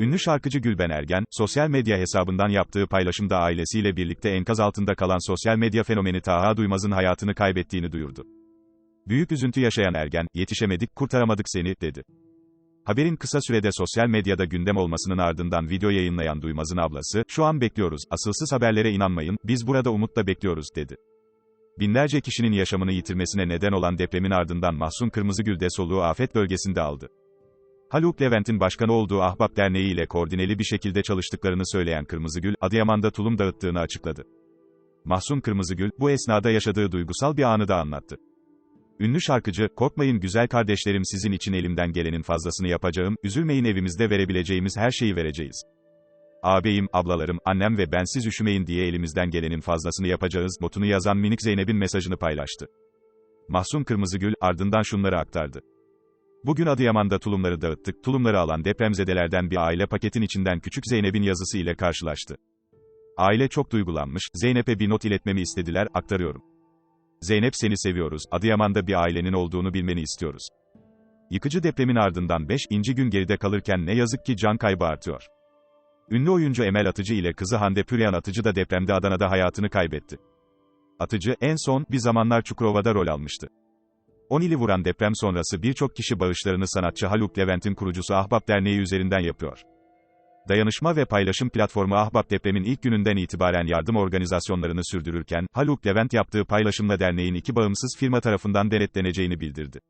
Ünlü şarkıcı Gülben Ergen, sosyal medya hesabından yaptığı paylaşımda ailesiyle birlikte enkaz altında kalan sosyal medya fenomeni Taha Duymaz'ın hayatını kaybettiğini duyurdu. Büyük üzüntü yaşayan Ergen, yetişemedik, kurtaramadık seni, dedi. Haberin kısa sürede sosyal medyada gündem olmasının ardından video yayınlayan Duymaz'ın ablası, şu an bekliyoruz, asılsız haberlere inanmayın, biz burada umutla bekliyoruz, dedi. Binlerce kişinin yaşamını yitirmesine neden olan depremin ardından Mahsun Kırmızıgül de soluğu afet bölgesinde aldı. Haluk Levent'in başkanı olduğu Ahbap Derneği ile koordineli bir şekilde çalıştıklarını söyleyen Kırmızıgül, Adıyaman'da tulum dağıttığını açıkladı. Mahsun Kırmızıgül, bu esnada yaşadığı duygusal bir anı da anlattı. Ünlü şarkıcı, korkmayın güzel kardeşlerim sizin için elimden gelenin fazlasını yapacağım, üzülmeyin evimizde verebileceğimiz her şeyi vereceğiz. Ağabeyim, ablalarım, annem ve ben siz üşümeyin diye elimizden gelenin fazlasını yapacağız, notunu yazan minik Zeynep'in mesajını paylaştı. Mahsun Kırmızıgül, ardından şunları aktardı. Bugün Adıyaman'da tulumları dağıttık, tulumları alan depremzedelerden bir aile paketin içinden küçük Zeynep'in yazısı ile karşılaştı. Aile çok duygulanmış, Zeynep'e bir not iletmemi istediler, aktarıyorum. Zeynep seni seviyoruz, Adıyaman'da bir ailenin olduğunu bilmeni istiyoruz. Yıkıcı depremin ardından 5. gün geride kalırken ne yazık ki can kaybı artıyor. Ünlü oyuncu Emel Atıcı ile kızı Hande Püryan Atıcı da depremde Adana'da hayatını kaybetti. Atıcı, en son, bir zamanlar Çukurova'da rol almıştı. 10 ili vuran deprem sonrası birçok kişi bağışlarını sanatçı Haluk Levent'in kurucusu Ahbap Derneği üzerinden yapıyor. Dayanışma ve paylaşım platformu Ahbap depremin ilk gününden itibaren yardım organizasyonlarını sürdürürken, Haluk Levent yaptığı paylaşımla derneğin iki bağımsız firma tarafından denetleneceğini bildirdi.